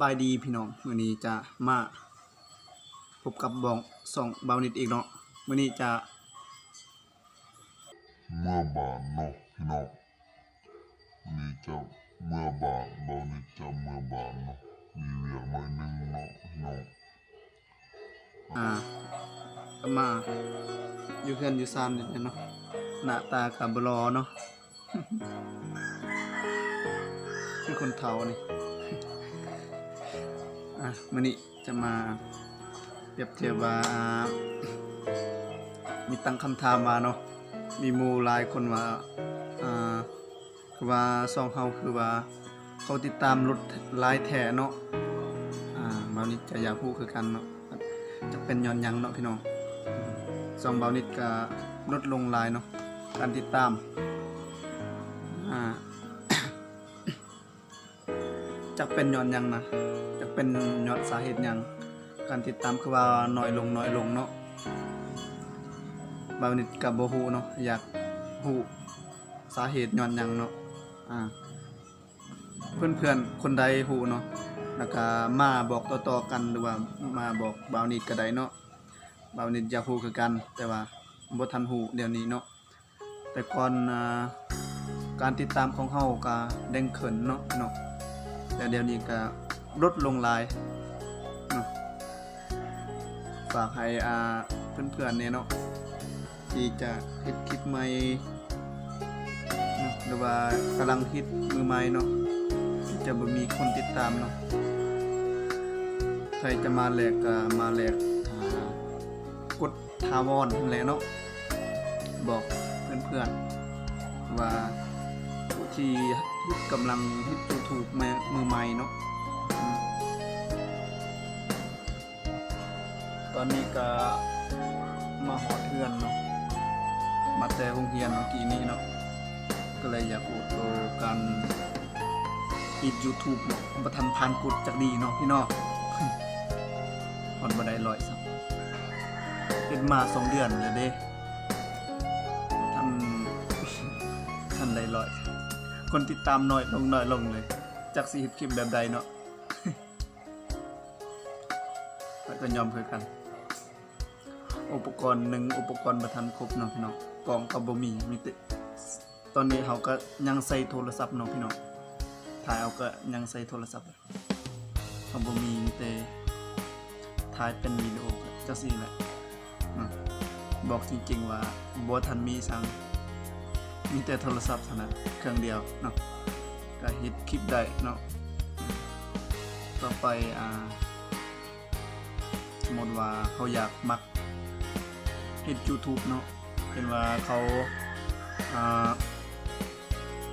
บายดีพี่น้องมื้อนี้จะมาพบกับบองสองบาวนิดอีกเนาะมื้อนี้จะเมื่อบานเนาะพี่น้องนี่จะเมื่อบานเรานี่จะเมื่อบานเนาะมีเวียงหน่หนึ่งเนาะพี่น้องอ่าก็มาอยู่เพื่อนอยู่ซานนี่แหละเนาะหน้าตากับบรอเนาะคือคนเฒ่านี่ อะมื้อนี้จะมาเปรียบเทียบว่า มีตั้งคำถามมาเนาะมีมูลายคนว่าอ่าคือว่าซองเฮาคือว่า เขาติดตามรถลายแท้เนาะอ่าบานิดจะอยากพูดคือกันเนาะจะเป็นย้อนยังเนาะพี่น้องซองเบานิดก็ลดลงลายเนาะการติดตามอ่า จะเป็นย้อนยังนะจะเป็นย้อนสาเหตุยังการติดตามคือว่าน้อยลงน้อยลงเนาะบางนิดกับโบ่ฮู้เนาะอยากฮูสาเหตุย้อนยังเนาะอ่าเพื่อนๆคนใดฮูเนาะแล้วก็มาบอกต่อๆกันหรือว่ามาบอกบาวนิดก็ได้เนาะบาวนิดอยากฮูคือกัน แต่ว่าบ่ทันฮูเดี๋ยวนี้เนาะแต่ก่อนอการติดตามของเฮาก็เด้งเขึ้นเนาะเนาะ แต่เดี๋ยวนี้ก็ลดลงลายฝากให้อาเพื่อนๆเนี่ยเนาะที่จะเฮ็ดคลิปใหม่หรือว่ากำลังฮิตมือใหม่เนาะจะบ่มีคนติดตามเนาะใครจะมาแหลกก็มาแหลกกดทาวอนแหละเนาะบอกเพื่อนๆว่าผู้ที่ กำลังฮิต YouTube มามือใหม่เนาะตอนนี้ก็มาหอเทือนเนาะมาแต่โรงเรียนเมื่อกี้นี้เนาะก็เลยอยากพูดโตกันฮิต YouTube เนาะประทันพันกุดจากดีเนาะพี่เนาะฮอนบ่ได้ร้อยซับเฮ็ดมาสองเดือนแล้วเด้ท่านท่านได้ร้อย คนติดตามน้อยลงน้อยลงเลย จากสีคลิปแบบใดเนาะแล้วก็ยอมคือกัน อุปกรณ์หนึ่งอุปกรณ์ประทันครบเนาะพี่น้องกล่องก็บ่มีมีต่ตอนนี้เขาก็ยังใส่โทรศัพท์เนาะพี่น้องถ่ายเอาก็ยังใส่โทรศัพท์อยู่เขาบ่มีมีแต่ถ่ายเป็นวิดีโอก็จังซี่แหละบอกจริงๆว่าบ่ทันมีสั่ง มีแต่โทรศัพท์เท่านั้นเครื่องเดียวเนาะก็เฮ็ดคลิปได้เนาะต่อไปอ่าสมมติว่าเขาอยากมักเฮ็ด YouTube เนาะเห็นว่าเขาอ่า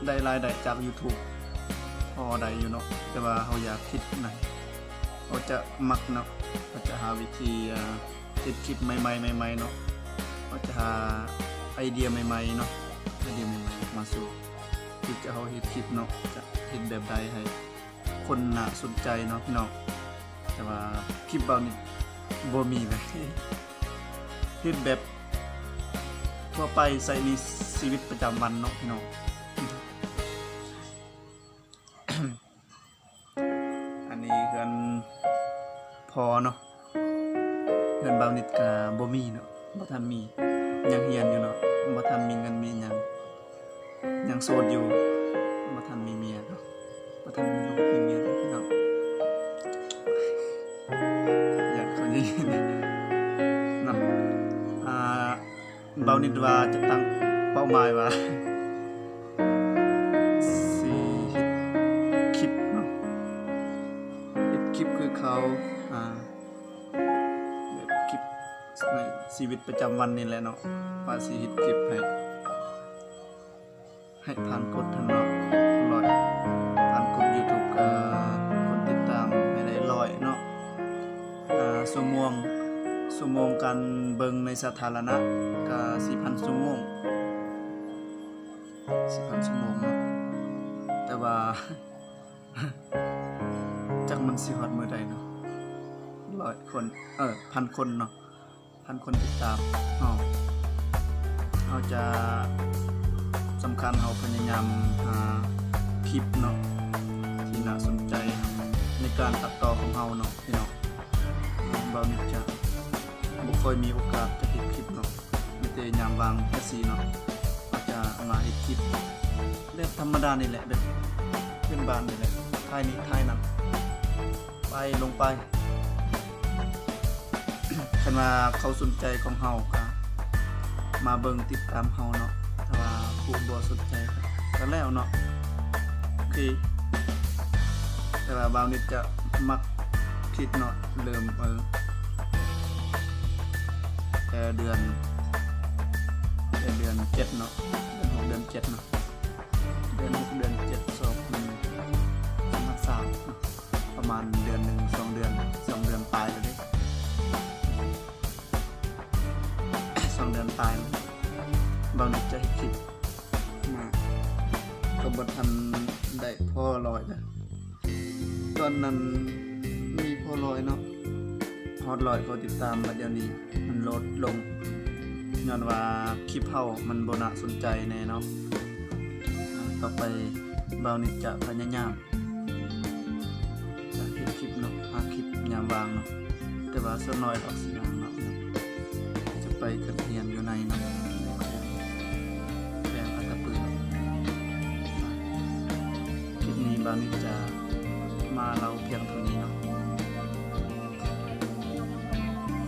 ได้รายได้จาก YouTube พอได้อยู่เนาะแต่ว่าเขาอยากคิดไหนเขาจะมักเนาะเขาจะหาวิธีอ่าเฮ็ดคลิปใหม่ๆใหม่ๆเนาะเขาจะหาไอเดียใหม่ๆเนาะ ไอเดียใหม่มาสู่ที่จะเอาเฮ็ดคลิปเนาะจะเฮ็ดแบบใดให้คนน่าสนใจเนาะพี่น้องแต่ว่าคลิปเบานี่บ่มีเลยเฮ็ดแบบทั่วไปใส่ในชีวิตประจำวันเนาะพี่น้องอันนี้เฮือนพอเนาะเฮือนเบานิดก็บ่มีเนาะบ่ทันมียังเฮียนอยู่เนาะบ่ทันมีเงินมีหยัง ยังโสดอยู่บ่ทันมีเมียเนาะบ่ทันมีลูกมีเมียเลยพี่น้องอยากคนนี้เนาะอ่าเบานิดว่าจะตั้งเป้าหมายว่าสิฮ็ดคลิปเนาะเฮ็ดคลิปคือเขาอ่าแบบคลิปในชีวิตประจำวันนี่แหละเนาะว่าสิเฮ็ดคลิปให้ ให้ผ่านกดทันเนาะร้อยผ่านกด YouTube ก็คนติดตามให้ได้ร้อยเนาะอ่าชั่วโมงชั่วโมงการเบิงในสาธารณะก็4,000ชั่วโมง4,000ชั่วโมงนะแต่ว่าจักมันสิฮอดมือใดเนาะร้อยคนเออพันคนเนาะพันคนติดตามเนาเราจะ สำคัญเราพยายามหาคลิปเนาะที่น่าสนใจในการตัดต่อของเฮาเนาะพี่น้องเบานิดจะบ่ค่อยมีโอกาสจะเฮ็ดคลิปเนาะมีแต่ยามว่างจังซี่เนาะอาจจะเอามาเฮ็ดคลิปแบบธรรมดานี่แหละแบบเพื่อนบ้านนี่แหละถ่ายนี้ถ่ายนั้นไปลงไปคันว่าเขาสนใจของเฮาก็มาเบิ่งติดตามเฮาเนาะ ถ้าว่าผู้บ่สนใจก็ก็แล้วเนาะโอเคแต่ว่าบางนิดจะมักคิดเนาะเริ่มเออแต่เดือนแต่เดือนเจ็ดเนาะเดือนหกเดือนเจ็ดเนาะเดือนหกเดือนเจ็ดสองหนึ่งสองสามประมาณเดือนหนึ่ง ก็บทันได้พ่อลอยนะตอนนั้นมีพ่อลอยเนาะฮอตลอยเขาติดตามมาเดี๋ยวนี้ มันลดลงย้อนว่าคลิปเฮามันบ่น่าสนใจแน่เนาะต่อไปบาวนิจะพยายามจะเฮ็ดคลิปเนาะหาคลิปยามวางเนาะแต่ว่าส่วนน้อยดอกสิยางเนาะจะไปกระเทียมอยู่ในเนาะ บางนิดจะมาเราเพียงเท่านี้เนาะ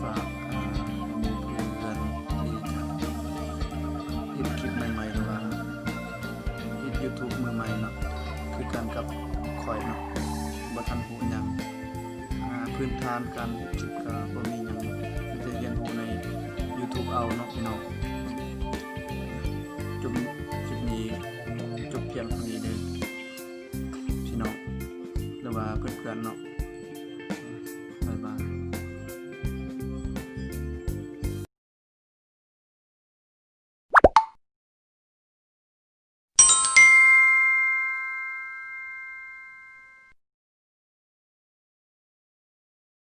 ฝากอ่าเพื่อนที่จะเห็นคลิปใหม่ๆหรือว่าเห็น YouTube มือใหม่เนาะคือกันกับคอยเนาะบ่ทันหูยังอ่าพื้นฐานการเฮ็ดคลิปก็บ่มีหยังมีแต่เรียนรู้ใน YouTube เอาเนาะพี่น้อง จบ